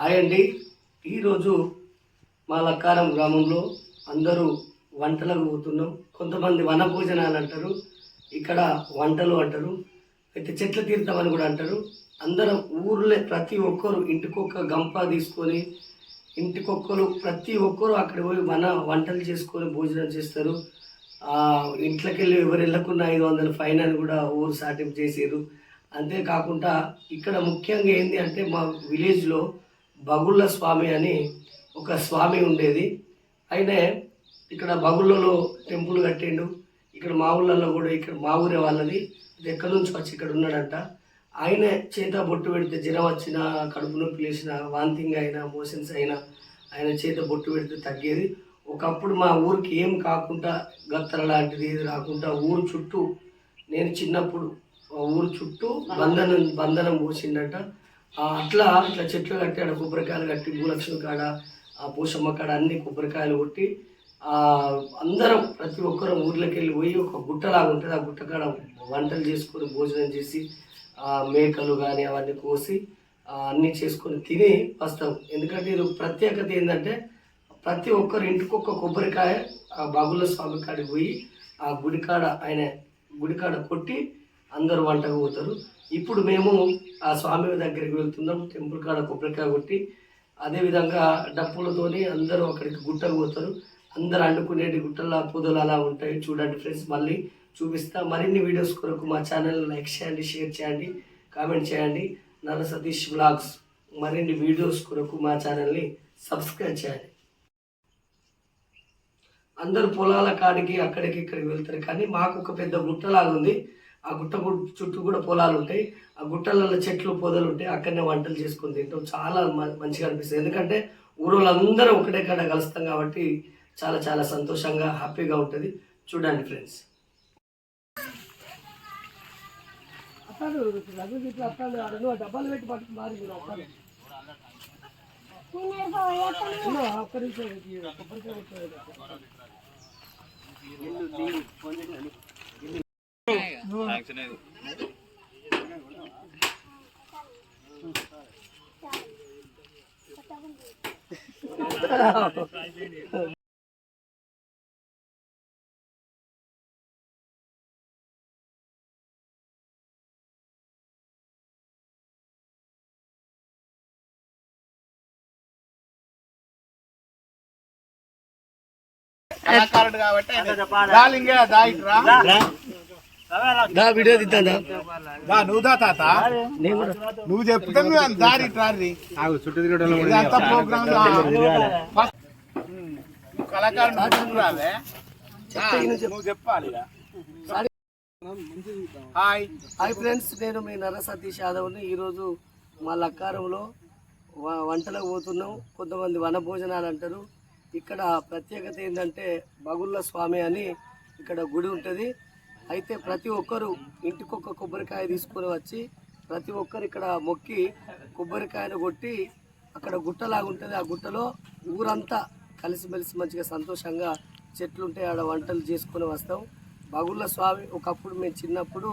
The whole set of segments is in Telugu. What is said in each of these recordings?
హాయ్ అండి ఈరోజు మా లక్కారం గ్రామంలో అందరూ వంటలకు పోతున్నాం. కొంతమంది వన భోజనాలు అంటారు ఇక్కడ వంటలు అంటారు అయితే చెట్ల తీర్థం అని కూడా అంటారు. అందరం ఊర్లే ప్రతి ఒక్కరు ఇంటికొక్క గంప తీసుకొని ఇంటికొక్కరు ప్రతి ఒక్కరు అక్కడ పోయి మన వంటలు చేసుకొని భోజనం చేస్తారు. ఇంట్లోకి వెళ్ళి ఎవరు వెళ్ళకుండా ఐదు వందల ఫైన్ అని కూడా ఊరు సాటింపు చేసారు అంతేకాకుండా ఇక్కడ ముఖ్యంగా ఏంటి అంటే మా విలేజ్లో బగుళ్ళ స్వామి అని ఒక స్వామి ఉండేది. అయినే ఇక్కడ బగుళ్ళలో టెంపుల్ కట్టిండు. ఇక్కడ మా ఊళ్ళల్లో కూడా ఇక్కడ మా ఊరే వాళ్ళది. ఇది ఎక్కడి నుంచి వచ్చి ఇక్కడ ఉన్నాడంట. ఆయన చేత బొట్టు పెడితే జ్వరం వచ్చినా కడుపు నొప్పి లేచినా వాంతింగ్ అయినా మోషన్స్ అయినా ఆయన చేత బొట్టు పెడితే తగ్గేది. ఒకప్పుడు మా ఊరికి ఏం కాకుండా గత్తర లాంటిది ఏది రాకుండా ఊరు చుట్టూ నేను చిన్నప్పుడు ఊరు చుట్టూ బంధనం బంధనం పోసిండట. అట్లా ఇట్లా చెట్లు కట్టి ఆడ కొబ్బరికాయలు కట్టి భూలక్ష్మి కాడ ఆ పోషమ్మ కాడ అన్ని కొబ్బరికాయలు కొట్టి అందరం ప్రతి ఒక్కరు ఊర్లోకి వెళ్ళి పోయి ఒక గుట్టలాగా ఉంటుంది. ఆ గుట్ట కాడ వంటలు చేసుకొని భోజనం చేసి మేకలు కానీ అవన్నీ కోసి అన్నీ చేసుకొని తిని వస్తాం. ఎందుకంటే ఇది ప్రత్యేకత ఏంటంటే ప్రతి ఒక్కరు ఇంటికి ఒక్క కొబ్బరికాయ ఆ బాబుల స్వామి కాడికి పోయి ఆ గుడికాడ ఆయన గుడికాడ కొట్టి అందరూ వంటకు పోతారు. ఇప్పుడు మేము ఆ స్వామి దగ్గరికి వెళ్తున్నాం టెంపుల్ కాడ కొబ్బరికాయ కొట్టి అదేవిధంగా డప్పులతోని అందరూ అక్కడికి గుట్టకు పోతారు. అందరు అండుకునేటి గుట్టల పొదలు అలా ఉంటాయి. చూడండి ఫ్రెండ్స్ మళ్ళీ చూపిస్తా. మరిన్ని వీడియోస్ కొరకు మా ఛానల్ లైక్ చేయండి షేర్ చేయండి కామెంట్ చేయండి. నర సతీష్ బ్లాగ్స్ మరిన్ని వీడియోస్ కొరకు మా ఛానల్ని సబ్స్క్రైబ్ చేయండి. అందరు పొలాల కాడికి అక్కడికి ఇక్కడికి వెళ్తారు. కానీ మాకు ఒక పెద్ద గుట్టలాగా ఉంది ఆ గుట్ట చుట్టూ కూడా పొలాలు ఉంటాయి. ఆ గుట్టలలో చెట్లు పొదలు ఉంటాయి అక్కడనే వంటలు చేసుకొని తింటాం. చాలా మంచిగా అనిపిస్తుంది. ఎందుకంటే ఊరోళ్ళందరూ ఒకటే కాడ కలుస్తాం కాబట్టి చాలా చాలా సంతోషంగా హ్యాపీగా ఉంటుంది. చూడండి ఫ్రెండ్స్. డబ్బాలు పెట్టి పట్టుకు మారి కళాకారుడు కాబట్టి దాలింగే దాయిట్రా దా వీడియో తీద్దా దా నువ్వు దా తాత. నువ్వు చెప్తే మేము అంత దారి ట్రారి చుట్టూ తిరగడం ఇదంతా ప్రోగ్రామ్ కళాకారుడు నువ్వు చెప్పాలి. హాయ్. హాయ్ ఫ్రెండ్స్ నేను మీ నర సతీష్ యాదవ్ని ఈరోజు మా లక్కారంలో వంటలకు పోతున్నాం. కొంతమంది వన భోజనాలు అంటారు. ఇక్కడ ప్రత్యేకత ఏంటంటే బగుళ్ళ స్వామి అని ఇక్కడ గుడి ఉంటుంది. అయితే ప్రతి ఒక్కరు ఇంటికొక కొబ్బరికాయ తీసుకొని వచ్చి ప్రతి ఒక్కరు ఇక్కడ మొక్కి కొబ్బరికాయను కొట్టి అక్కడ గుట్టలాగా ఉంటుంది. ఆ గుట్టలో ఊరంతా కలిసిమెలిసి మంచిగా సంతోషంగా చెట్లుంటే ఆడ వంటలు చేసుకొని వస్తాం. బగుళ్ళ స్వామి ఒకప్పుడు మేము చిన్నప్పుడు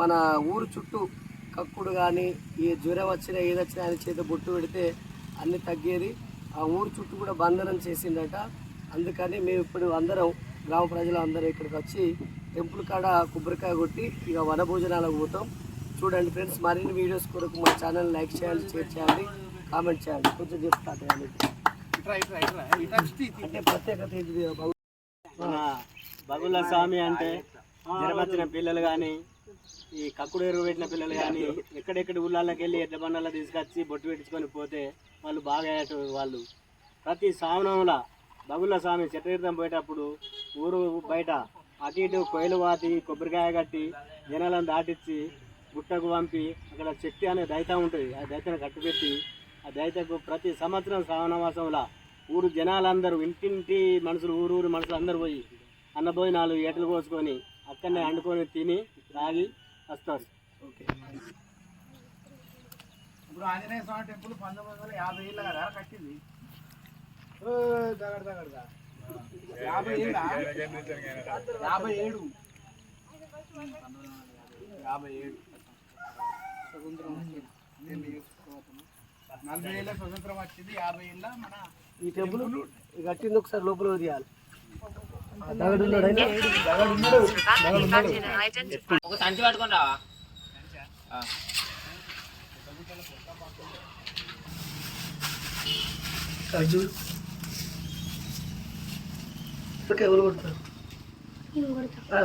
మన ఊరు చుట్టూ కక్కుడు కానీ ఏ జ్వరం వచ్చినా ఏదొచ్చినా ఆయన చేత బొట్టు పెడితే అన్నీ తగ్గేది. ఆ ఊరు చుట్టూ కూడా బంధనం చేసిందట. అందుకని మేము ఇప్పుడు అందరం గ్రామ ప్రజలు అందరూ ఇక్కడికి వచ్చి టెంపుల్ కాడ కొబ్బరికాయ కొట్టి ఇక వన భోజనాలకు పోతాం. చూడండి ఫ్రెండ్స్ మరిన్ని వీడియోస్ కొరకు మా ఛానల్ లైక్ చేయండి షేర్ చేయండి కామెంట్ చేయండి కొంచెం ఇటు. అంటే ప్రత్యేకత బగుళ్ళ స్వామి అంటే జరమచ్చిన పిల్లలు కానీ ఈ కక్కుడు ఎరువు పెట్టిన పిల్లలు కానీ ఎక్కడెక్కడ ఊళ్ళకి వెళ్ళి ఎడ్ల బండల్లో తీసుకొచ్చి బొట్టు పెట్టించుకొని పోతే వాళ్ళు బాగా అయ్యేట వాళ్ళు. ప్రతి శ్రావణంలో బగుళ్ళ స్వామి చెట్టు పోయేటప్పుడు ఊరు బయట అటు ఇటు కొయ్యలు వాతి కొబ్బరికాయ కట్టి జనాలను దాటిచ్చి గుట్టకు పంపి అక్కడ శక్తి అనే దైత ఉంటుంది. ఆ దైతను కట్టుపెట్టి ఆ దైతకు ప్రతి సంవత్సరం శ్రావణ మాసంలో ఊరు జనాలందరూ ఇంటింటి మనుషులు ఊరు ఊరు మనుషులు అందరూ పోయి అన్న నాలుగు ఏటలు కోసుకొని అక్కడనే వండుకొని తిని తాగి వస్తారు. ఇప్పుడు ఆంజనేయ స్వామి టెంపుల్ పంతొమ్మిది వందల యాభై ఏళ్ళ కదా కట్టింది? ఓ, దగడ యాభై ఏడా? యాభై ఏడు. యాభై ఏడు. నలభై ఏళ్ళ స్వతంత్రం వచ్చింది యాభై ఏళ్ళ మన ఈ టెంపుల్ కట్టింది ఒకసారి లోపల తీయాలి? ఒక సంచి పట్టుకొని రావా చూడు ఓకే ఎవరు కొడతారు?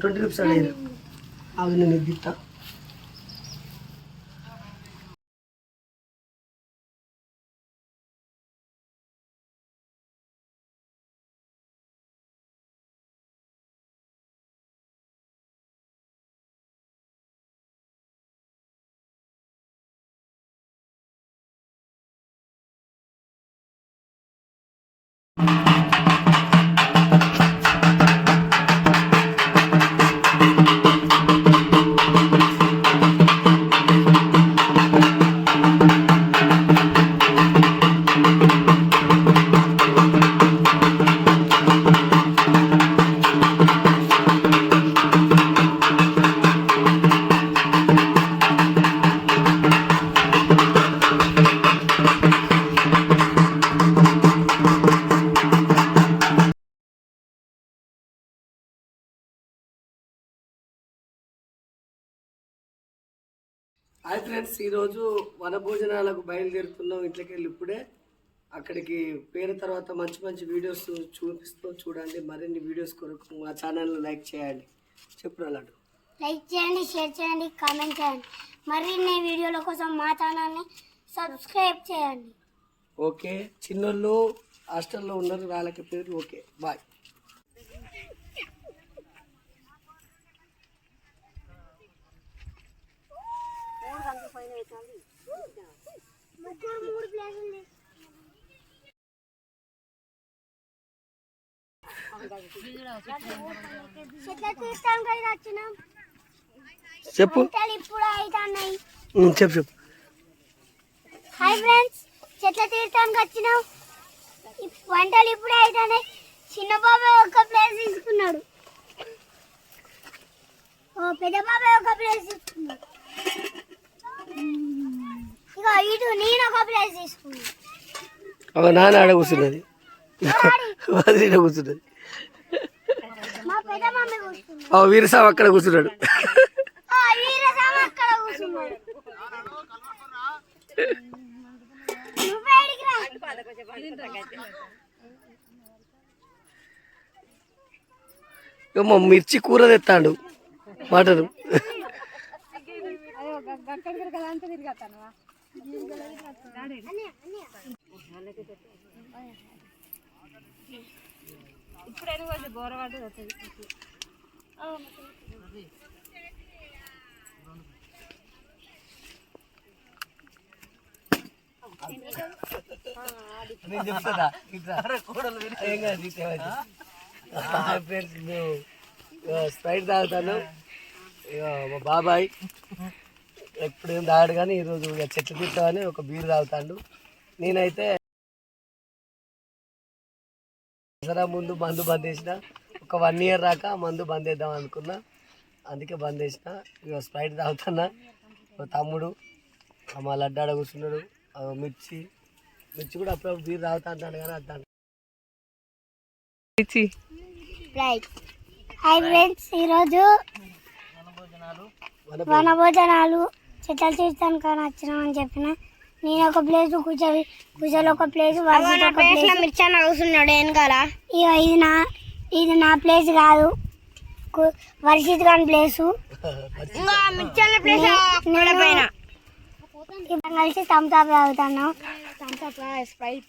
ట్వంటీ రూపీస్ అడిగారు. అది నేను ఇద్దిస్తా ఫ్రెండ్స్ ఈరోజు వనభోజనాలకు బయలుదేరుతున్నాం ఇంట్లోకి వెళ్ళి ఇప్పుడే. అక్కడికి పేరు తర్వాత మంచి మంచి వీడియోస్ చూపిస్తూ చూడండి. మరిన్ని వీడియోస్ కొరకు మా ఛానల్ని లైక్ చేయండి. చెప్పు అలాంటి లైక్ చేయండి షేర్ చేయండి కామెంట్ చేయండి. మరిన్ని వీడియోల కోసం మా ఛానల్ని సబ్స్క్రైబ్ చేయండి. ఓకే. చిన్నోళ్ళు హాస్టల్లో ఉన్నారు వాళ్ళకి పేరు ఓకే. బాయ్ చెట్ల తీర్థానికి అయితే వచ్చినాం చెప్పు. చెప్పు చెప్పు. హాయ్ ఫ్రెండ్స్ చెట్ల తీర్థానికి వచ్చినాం? వంటలు ఇప్పుడే అవుతున్నాయి చిన్న బాబాయ్ ఒక ప్లేస్ తీసుకున్నాడు. ఓ పెద్ద బాబాయ్ ఒక ప్లేస్ తీసుకున్నాడు. ఇక ఇటు నేను ఒక ప్లేస్ తీసుకున్నాను ఒక నాన్న ఆడ కూర్చున్నది. వదిలిన కూర్చున్నది. మా పెద్ద మమ్మీ కూర్చుంది. ఆ వీరసాబ్ అక్కడ కూర్చున్నాడు. ఆ వీరస్వామి అక్కడ కూర్చున్నాడు. నువ్వే ఇడికి రా. ఏమో మిర్చి కూర తెస్తాడు మటను నేను చెప్తాడా ఇట్లా. ఏం కాదు ఇట్లా ఫ్రెండ్స్ మేము స్ప్రైట్ తాగుతాను. ఇక మా బాబాయ్. ఎప్పుడు ఏం తాగాడు కానీ ఈరోజు ఇక చెట్లు తిట్టామని ఒక బీర్ తాగుతాడు. నేనైతే దసరా ముందు మందు బంద్ చేసిన. ఒక వన్ ఇయర్ దాకా మందు బంద్ చేద్దాం అనుకున్నా. అందుకే బంద్ చేసిన. ఇక స్ప్రైట్ తాగుతున్నా. మా తమ్ముడు మా లడ్డాడ కూర్చున్నాడు. ఆ మిర్చి మిర్చి కూడా అప్పుడప్పుడు బీర్ తాగుతా అంటాడు కానీ హాయ్ ఫ్రెండ్స్ ఈరోజు వనభోజనాలు. చెట్ల తీర్థానికి అని వచ్చినామని చెప్పిన నేను ఒక ప్లేస్ కూర్చొని కూర్చొని ఒక ప్లేస్ వర్షిత్ ఒక ప్లేస్ మిర్చాన్ కూర్చున్నాడు వెనకాల ఇక ఇది నా ఇది నా ప్లేస్ కాదు వర్షిత్ గాని ప్లేసు ఇద్దరం కలిసి థమ్స్అప్ తాగుతున్నాం థమ్స్అప్ స్ప్రైట్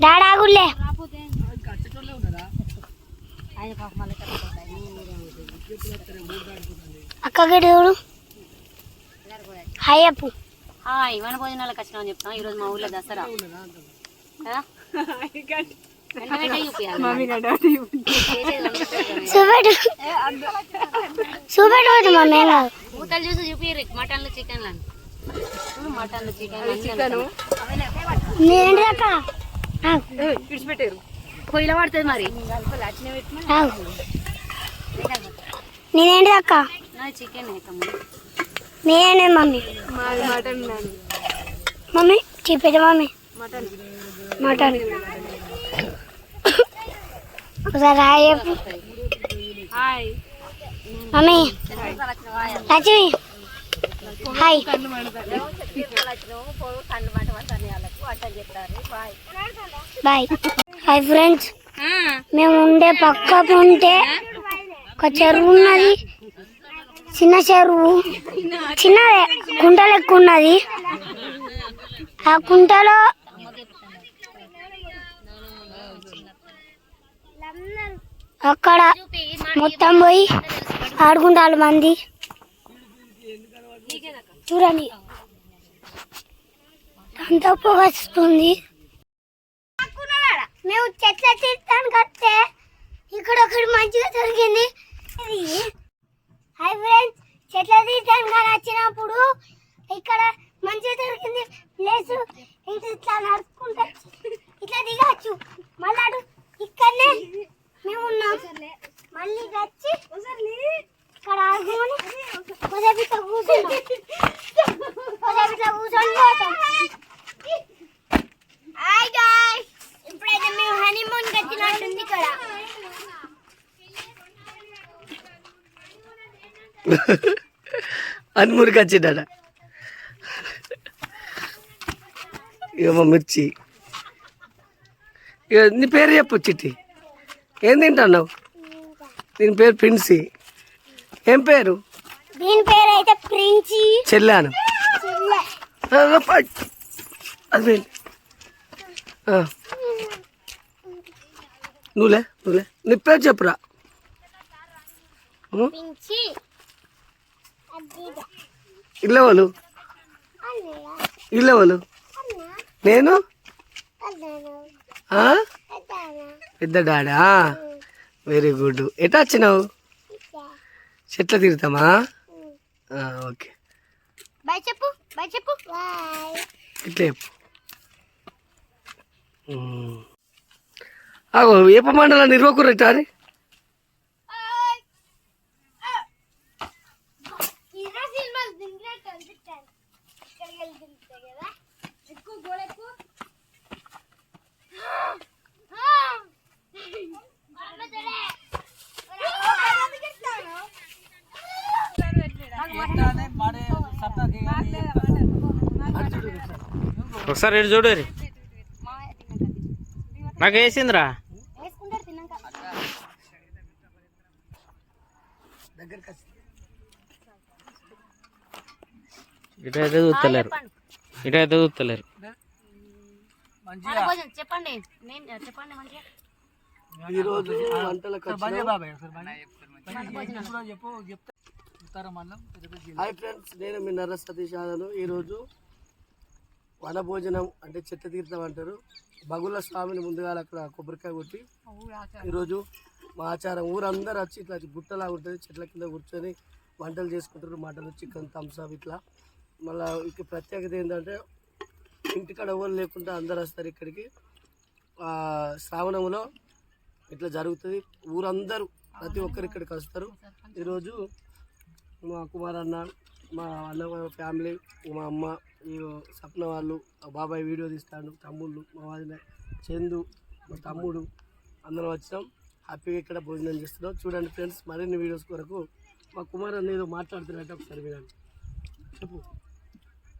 డాడాగుల్లే అక్కకి చూడు హాయ్ అప్పు. హాయ్ వన భోజనాలకు వచ్చినామని చెప్తాం ఈరోజు మా ఊర్లో దసరా. చూపెట్టు మమ్మీ మూతలు చూసి చూపిరు మటన్లు చికెన్లు మటన్లు చికెన్లు నేంటి అక్క? విడిచిపెట్టారు. పొయ్యిలో పడుతుంది మరి. నేనేంటి అక్క? చికెన్ నేనే మమ్మీ. మమ్మీ చెప్పేది మమ్మీ. మటన్. మటన్. ఒకసారి హాయ్ చెప్పు. Hi. Mummy. Lakshmi. Hi. Bye. Hi friends మేము ఉండే పక్కకు ఉంటే ఒక చెరువు ఉన్నది. చిన్న చెరువు. చిన్నదే కుంట లెక్క ఉన్నది. ఆ కుంటలో అక్కడ మొత్తం పోయి ఆడుకుంటారు మంది. చూడండి. అంతా పొగ వస్తుంది. మేము చెట్ల తీర్థానికి వస్తే ఇక్కడ ఒకటి మంచిగా దొరికింది. ఇది హై ఫ్రెండ్స్ చెట్ల తీర్థానికి వచ్చినప్పుడు ఇక్కడ మంచిగా దొరికింది ప్లేస్. ఇటు ఇట్లా నడుచుకుంటా. ఇట్లా దిగచ్చు. మళ్ళీ ఇక్కడనే మేము ఉన్నాం. మళ్ళీ వచ్చి ఇక్కడ ఆడుకొని కొద్దిగా కూర్చున్నాం. కూర్చొని పోతాం. Hi guys! ఇప్పుడైతే మేము హనీమూన్ వచ్చినట్టుంది ఇక్కడ. వచ్చిండట ఇక మిర్చి. నీ పేరు చెప్పు చిట్టి. ఏం తింటున్నావు? దీని పేరు ప్రిన్సీ. ఏం పేరు? దీని పేరు అయితే ప్రిన్సి. చెల్లాను. అది. నువ్వులే నువ్వులే. నీ పేరు చెప్పురా. ఇల్లెవలు ఇల్లెవలు నేను? పెద్ద డాడా? వెరీ గుడ్ ఎటా వచ్చినావు? చెట్ల తిరుగుతామా ఓకే. బాయ్ చెప్పు బాయ్ చెప్పు. ఇట్లా చెప్పు. ఏప మండల నిర్వకురు ఇటారి హీరో సినిమాలు దింగినట్టు అనిపిస్తాను ఇక్కడికి వెళ్ళి దింగుతాయి కదా ఎక్కువ గోడ ఎక్కువ ఒకసారి ఇటు చూడు రే. నాకు వేసిందిరా వేసుకుంటారు తిన్నాక ఇటైతే చూస్తలేరు ఇటైతే చూస్తలేరు చెప్పండి. నేను చెప్పండి మంచిగా. ఈరోజు. హాయ్ ఫ్రెండ్స్ నేను మీ నర్ర సతీష్ యాదవ్. ఈరోజు వనభోజనం అంటే చెత్త తీర్థం అంటారు. బగుల స్వామిని ముందుగా అక్కడ కొబ్బరికాయ కొట్టి ఈరోజు మా ఆచారం ఊరందరూ వచ్చి ఇట్లా గుట్టలా ఉంటుంది చెట్ల కింద కూర్చొని వంటలు చేసుకుంటారు మటన్ చికెన్ థమ్స్అప్ ఇట్లా. మళ్ళీ ఇక ప్రత్యేకత ఏంటంటే ఇంటికాడ ఎవరు లేకుండా అందరు వస్తారు ఇక్కడికి. శ్రావణంలో ఇట్లా జరుగుతుంది. ఊరందరూ ప్రతి ఒక్కరు ఇక్కడికి వస్తారు. ఈరోజు మా కుమార్ అన్న మా అన్న ఫ్యామిలీ మా అమ్మ ఈ సప్న వాళ్ళు మా బాబాయ్ వీడియో తీస్తాడు తమ్ముళ్ళు మా వాళ్ళ చందు మా తమ్ముడు అందరం వచ్చినాం. హ్యాపీగా ఇక్కడ భోజనం చేస్తున్నాం. చూడండి ఫ్రెండ్స్ మరిన్ని వీడియోస్ కొరకు మా కుమార్ అన్న ఏదో మాట్లాడుతున్నట్టు ఒకసారి వినండి. చెప్పు.